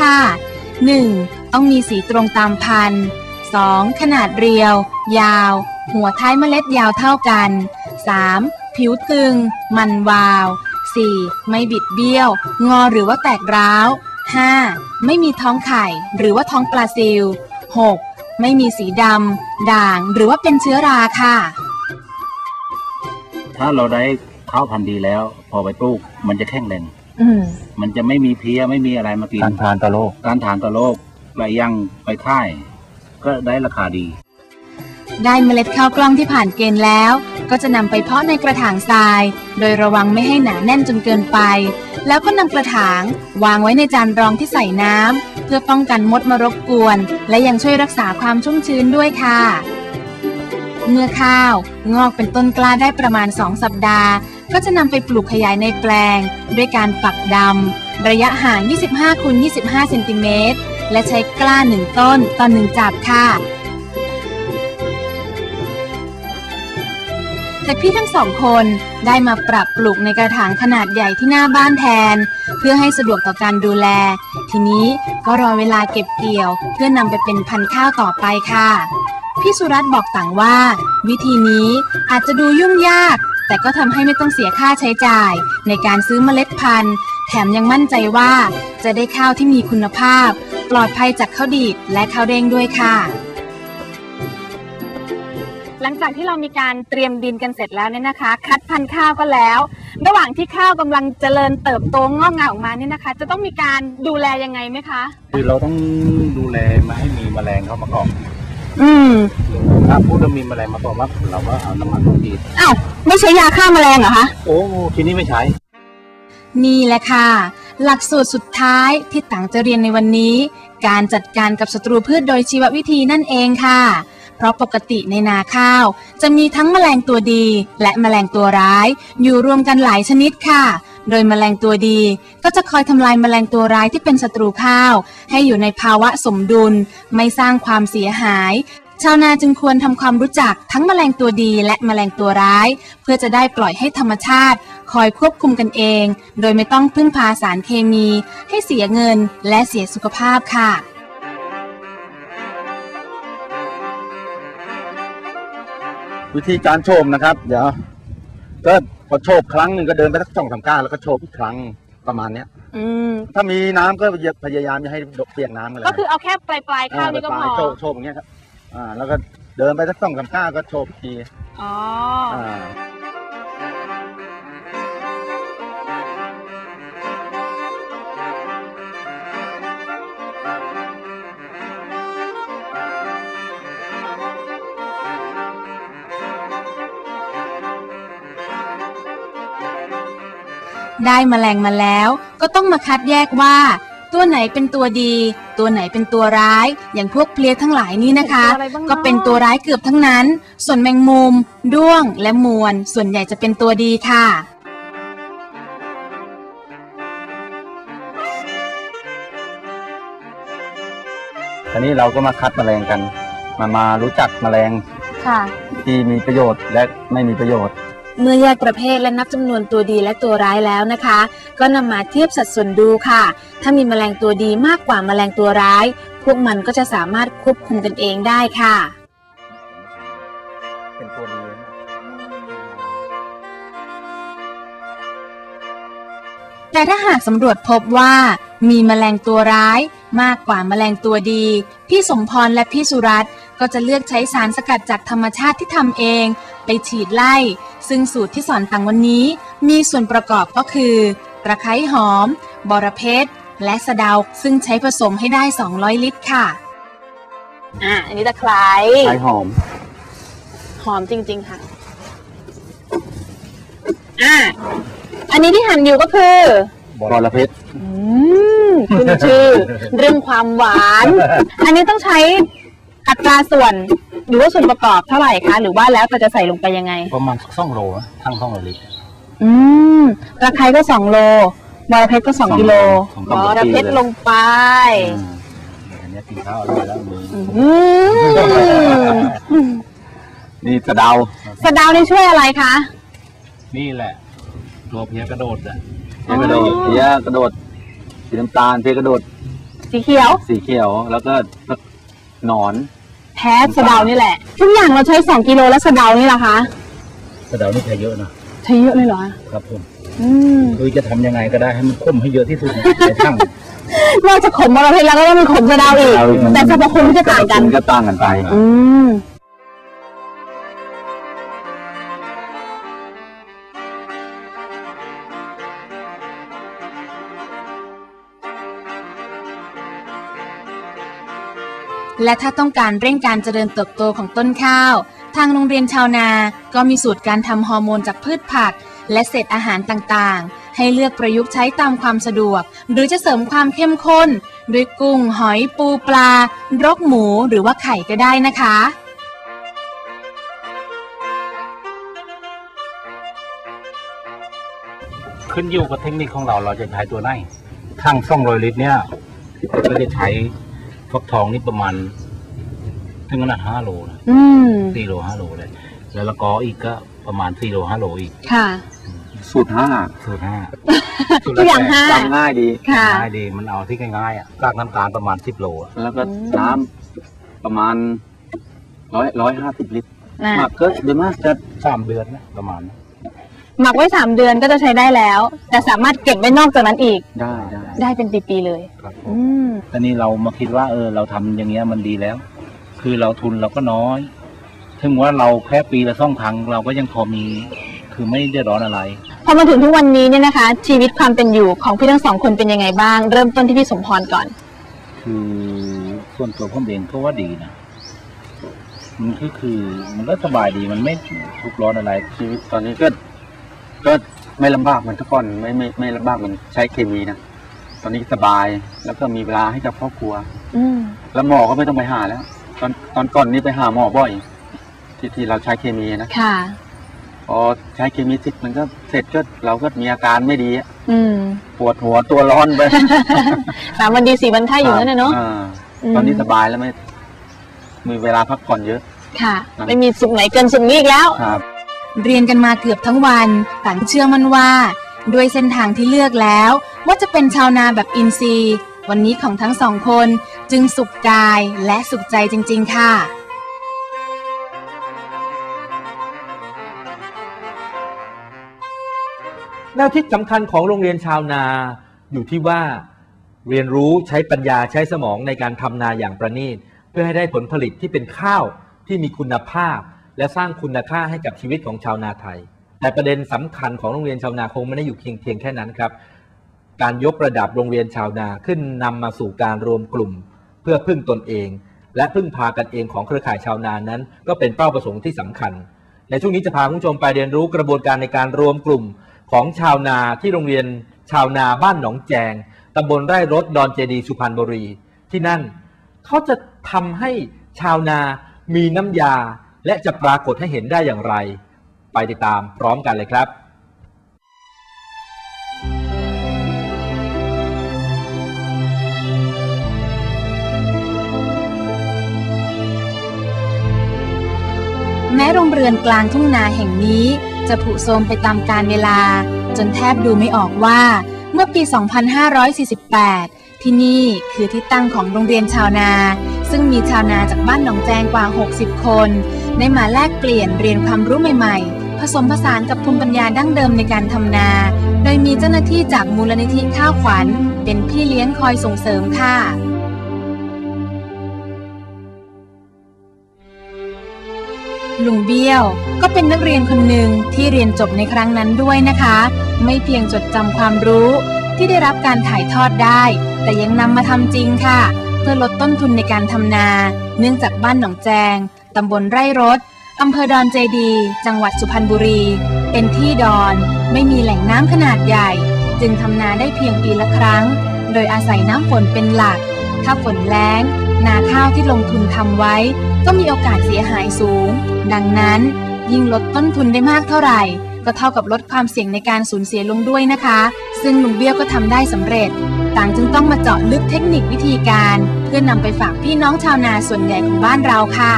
ค่ะ 1. ต้องมีสีตรงตามพันธุ์ 2. ขนาดเรียว ยาว หัวท้ายเมล็ดยาวเท่ากัน 3. ผิวตึง มันวาว 4. ไม่บิดเบี้ยว งอหรือว่าแตกร้าว 5. ไม่มีท้องไข่ หรือว่าท้องปลาซิล 6. ไม่มีสีดำ ด่าง หรือว่าเป็นเชื้อราค่ะ ถ้าเราได้ข้าวพันธุ์ดีแล้ว พอไปปลูกมันจะแข็งแรง มมันจะไม่มีเพลี้ยไม่มีอะไรมากินการทานต่อโลกการฐานต่อโลกและยังไปค่าย ก็ได้ราคาดี ได้เมล็ดข้าวกล้องที่ผ่านเกณฑ์แล้ว ก็จะนำไปเพาะในกระถางทราย โดยระวังไม่ให้หนาแน่นจนเกินไป แล้วก็นำกระถาง วางไว้ในจานรองที่ใส่น้ำเพื่อป้องกันมดมารบกวน และยังช่วยรักษาความชุ่มชื้นด้วยค่ะเมื่อข้าว งอกเป็นต้นกล้าได้ประมาณ 2 สัปดาห์ ก็จะนำไปปลูกขยายในแปลง ด้วยการปักดำระยะห่าง 25คูณ25เซนติเมตรและใช้กล้า1ต้นต่อ1จับค่ะ แต่พี่ทั้งสองคนได้มาปรับปลูกในกระถางขนาดใหญ่ที่หน้าบ้านแทน เพื่อให้สะดวกต่อการดูแล ทีนี้ก็รอเวลาเก็บเกี่ยว เพื่อนำไปเป็นพันธุ์ข้าวต่อไปค่ะ พี่สุรัตน์บอกต่างว่า วิธีนี้อาจจะดูยุ่งยาก แต่ก็ทำให้ไม่ต้องเสียค่าใช้จ่าย ในการซื้อเมล็ดพันธุ์ แถมยังมั่นใจว่า จะได้ข้าวที่มีคุณภาพ ปลอดภัยจากข้าวดีดและข้าวเด้งด้วยค่ะ หลังจากที่เรามีการเตรียมดินกันเสร็จแล้วเนี่ยนะคะ คัดพันธุ์ข้าวก็แล้ว ระหว่างที่ข้าวกำลังเจริญเติบโตงอกงามออกมาเนี่ยนะคะ จะต้องมีการดูแลยังไงไหมคะ คือเราต้องดูแลไม่ให้มีแมลงเข้ามาเกาะ อืมถ้าพูดว่ามีแมลงมาเกาะว่าเราก็เอาน้ำมันมาฉีดอ้าวไม่ใช้ยาฆ่าแมลงเหรอคะโอ้ทีนี้ไม่ใช้นี่แหละค่ะ หลักสูตรสุดท้ายที่ต่างจะเรียนในวันนี้ การจัดการกับศัตรูพืชโดยชีววิธีนั่นเองค่ะ เพราะปกติในนาข้าว จะมีทั้งแมลงตัวดี และแมลงตัวร้าย อยู่รวมกันหลายชนิดค่ะ โดยแมลงตัวดีก็จะคอยทำลายแมลงตัวร้ายที่เป็นศัตรูข้าว ให้อยู่ในภาวะสมดุล ไม่สร้างความเสียหาย ชาวนาจึงควรทำความรู้จักทั้งแมลงตัวดีและแมลงตัวร้าย เพื่อจะได้ปล่อยให้ธรรมชาติ คอยควบคุมกันเอง โดยไม่ต้องพึ่งพาสารเคมี ให้เสียเงินและเสียสุขภาพค่ะวิธีการโฉบนะครับ เดี๋ยวก็ พอโฉบครั้งหนึ่งก็เดินไปสักสองสามก้าวแล้วก็โฉบอีกครั้งประมาณเนี้ย อืม ถ้ามีน้ำก็พยายามอย่าให้เปียกน้ำกันเลยก็คือเอาแค่ปลายปลายๆข้าวนี่ก็พอโฉบโฉบอย่างเงี้ยครับอ่าแล้วก็เดินไปสักสองสามก้าวก็โฉบอีกทีอ๋อ อ่า ได้แมลงมาแล้วก็ต้องมาคัดแยกว่า ตัวไหนเป็นตัวดี ตัวไหนเป็นตัวร้าย อย่างพวกเพลียทั้งหลายนี้นะคะตัวอะไรบ้างเนอะก็เป็นตัวร้ายเกือบทั้งนั้น ส่วนแมงมุม ด้วงและมวล ส่วนใหญ่จะเป็นตัวดีค่ะทีนี้เราก็มาคัดแมลงกัน มามารู้จักแมลงค่ะที่มีประโยชน์และไม่มีประโยชน์ เมื่อแยกประเภทและนับจำนวนตัวดีและตัวร้ายแล้วนะคะ ก็นำมาเทียบสัดส่วนดูค่ะ ถ้ามีแมลงตัวดีมากกว่าแมลงตัวร้าย พวกมันก็จะสามารถควบคุมกันเองได้ค่ะเป็นตัวดีแต่ถ้าหากสำรวจพบว่ามีแมลงตัวร้ายมากกว่าแมลงตัวดี พี่สมพรและพี่สุรัตน์ ก็จะเลือกใช้สารสกัดจากธรรมชาติที่ทำเอง ไปฉีดไล่ ซึ่งสูตรที่สอนตังวันนี้ มีส่วนประกอบก็คือ ตะไคร้หอม บอระเพ็ดและสะเดาซึ่งใช้ผสมให้ได้ 200 ลิตรค่ะ อะ อันนี้ตะไคร้ใช้หอม หอมจริง ๆ ค่ะ อะ อันนี้ที่หั่นอยู่ก็คือบอระเพ็ดอืมขึ้นชื่อ เรื่องความหวาน อันนี้ต้องใช้ อัตราส่วนหรือว่าส่วนประกอบเท่าไหร่คะหรือว่าแล้วแต่จะใส่ลงไปยังไง ประมาณสองโลนะทั้งสองโลลิตร อืมตะไคร้ก็สองโลบอระเพ็ดก็สองกิโลสองบกิโล อระเพ็ดลงไป อืมอันนี้กินข้าวอร่อยแล้วมีอืมนี่กระเดา สะเดาวนี่ช่วยอะไรคะ นี่แหละตัวเพียกระโดดอะเพกระโดดเพียกระโดดสีน้ำตาลเพกระโดดสีเขียว สีเขียว แล้วก็ หนอน แพ้สะเดานี่แหละ ทุกอย่างเราใช้2กิโลแล้วสะเดานี่ล่ะคะกระเดานี่ใช้เยอะนะใช้เยอะเลยเหรอครับผมอืมคือจะทำยังไงก็ได้ให้มันข้มให้เยอะที่สุดนะในทั้งนอกจากขมมลพิษแล้วก็ต้องมีขมสะเดาอีกสะเดาอีก แต่สรรพคุณก็จะต่างกันก็ต่างกันไป อืม และถ้าต้องการเร่งการเจริญเติบโตของต้นข้าว ทางโรงเรียนชาวนา ก็มีสูตรการทำฮอร์โมนจากพืชผัก และเศษอาหารต่างๆ ให้เลือกประยุกต์ใช้ตามความสะดวก หรือจะเสริมความเข้มข้น ด้วยกุ้ง หอยปูปลา รกหมูหรือว่าไข่ก็ได้นะคะขึ้นอยู่กับเทคนิคของเราเราจะใช้ตัวไหนทั้งซ่องรอยลิตรเนี่ยก็จะใช้ ฟักทองนี่ประมาณถึงขนาดห้าโลนะอืมสี่โลห้าโลเลย แล้วละกออีกก็ประมาณสี่โลห้าโลอีก ค่ะ สูตรห้าสูตรห้าทุกอย่างห้า จำง่ายดี ค่ะ ง่ายดีมันเอาที่ง่ายๆอะกากน้ำตาลประมาณสิบโลอะแล้วก็อืม น้ำประมาณร้อยร้อยห้าสิบลิตรอะหมักก็โดยมากจะสามเดือนนะประมาณนั้น หมักไว้3เดือนก็จะใช้ได้แล้ว แต่สามารถเก็บไว้นอกจากนั้นอีก ได้ได้ได้เป็นปีๆเลย ครับผอืมมตอนนี้เรามาคิดว่า เออ เราทำอย่างเงี้ยมันดีแล้ว คือเราทุนเราก็น้อย ถึงว่าเราแค่ปีละสองครั้งเราก็ยังพอมี คือไม่เดือดร้อนอะไร พอมาถึงทุกวันนี้เนี่ยนะคะ ชีวิตความเป็นอยู่ของพี่ทั้งสองคนเป็นยังไงบ้าง เริ่มต้นที่พี่สมพรก่อน คือส่วนตัวผมเองก็ว่าดีนะ มันคือคือมันก็สบายดีมันไม่ทุกข์ร้อนอะไรชีวิตตอนนี้ก็ ก็ไม่ลำบากเหมือนทุกคนไม่ไม่ไม่ลำบากเหมันใช้เคมีนะตอนนี้สบายแล้วก็มีเวลาให้กับครอบครัว อืมแล้วหมอก็ไม่ต้องไปหาแล้ว ตอนตอนก่อนนี้ไปหาหมอบ่อย ที่ที่เราใช้เคมีนะค่ะ พอใช้เคมีเสร็จมันก็เสร็จก็เราก็มีอาการไม่ดีอะอืมปวดหัวตัวร้อนไปสามวันดีสี่วันไข้อยู่นั่นน่ะเนาะอ่ามตอนนี้สบายแล้วไม่มีเวลาพักผ่อนเยอะ ค่ะ ไม่มีสุขไหนเกินสุขนี้อีกแล้ว ครับ เรียนกันมาเกือบทั้งวัน ต่างเชื่อมั่นว่า ด้วยเส้นทางที่เลือกแล้ว ว่าจะเป็นชาวนาแบบอินทรีย์ วันนี้ของทั้งสองคนจึงสุขกายและสุขใจจริง ๆ ค่ะแนวคิดสำคัญของโรงเรียนชาวนาอยู่ที่ว่า เรียนรู้ใช้ปัญญาใช้สมองในการทำนาอย่างประณีต เพื่อให้ได้ผลผลิตที่เป็นข้าวที่มีคุณภาพ และสร้างคุณค่าให้กับชีวิตของชาวนาไทย แต่ประเด็นสำคัญของโรงเรียนชาวนาคงไม่ได้อยู่เพียงเพียงแค่นั้นครับ การยกระดับโรงเรียนชาวนาขึ้นนำมาสู่การรวมกลุ่ม เพื่อพึ่งตนเอง และพึ่งพากันเองของเครือข่ายชาวนานั้น ก็เป็นเป้าประสงค์ที่สำคัญ ในช่วงนี้จะพาคุณผู้ชมไปเรียนรู้กระบวนการในการรวมกลุ่มของชาวนาที่โรงเรียนชาวนาบ้านหนองแจงตำบลไร่รถดอนเจดีสุพรรณบุรีที่นั่น เขาจะทำให้ชาวนามีน้ำยา และจะปรากฏให้เห็นได้อย่างไร ไปติดตามพร้อมกันเลยครับแม้โรงเรือนกลางทุ่งนาแห่งนี้จะผุโทรมไปตามกาลเวลา จนแทบดูไม่ออกว่า เมื่อปี 2548 ที่นี่คือที่ตั้งของโรงเรียนชาวนา ซึ่งมีชาวนาจากบ้านหนองแจงกว่า 60 คน ได้มาแลกเปลี่ยนเรียนความรู้ใหม่ๆ ผสมผสานกับภูมิปัญญาดั้งเดิมในการทำนา โดยมีเจ้าหน้าที่จากมูลนิธิข้าวขวัญ เป็นพี่เลี้ยงคอยส่งเสริมค่ะลุงเบี้ยวก็เป็นนักเรียนคนหนึ่งที่เรียนจบในครั้งนั้นด้วยนะคะ ไม่เพียงจดจำความรู้ที่ได้รับการถ่ายทอดได้ แต่ยังนำมาทำจริงค่ะ เพื่อลดต้นทุนในการทำนา เนื่องจากบ้านหนองแจงตำบลไร่รถอำเภอดอนเจดี จังหวัดสุพรรณบุรี เป็นที่ดอนไม่มีแหล่งน้ำขนาดใหญ่ จึงทำนาได้เพียงปีละครั้ง โดยอาศัยน้ำฝนเป็นหลัก ถ้าฝนแล้ง นาข้าวที่ลงทุนทำไว้ ก็มีโอกาสเสียหายสูง ดังนั้น ยิ่งลดต้นทุนได้มากเท่าไหร่ ก็เท่ากับลดความเสี่ยงในการสูญเสียลงด้วยนะคะ ซึ่งลุงเบี้ยวก็ทำได้สำเร็จ ต่างจึงต้องมาเจาะลึกเทคนิควิธีการ เพื่อนำไปฝากพี่น้องชาวนาส่วนใหญ่ของบ้านเราค่ะ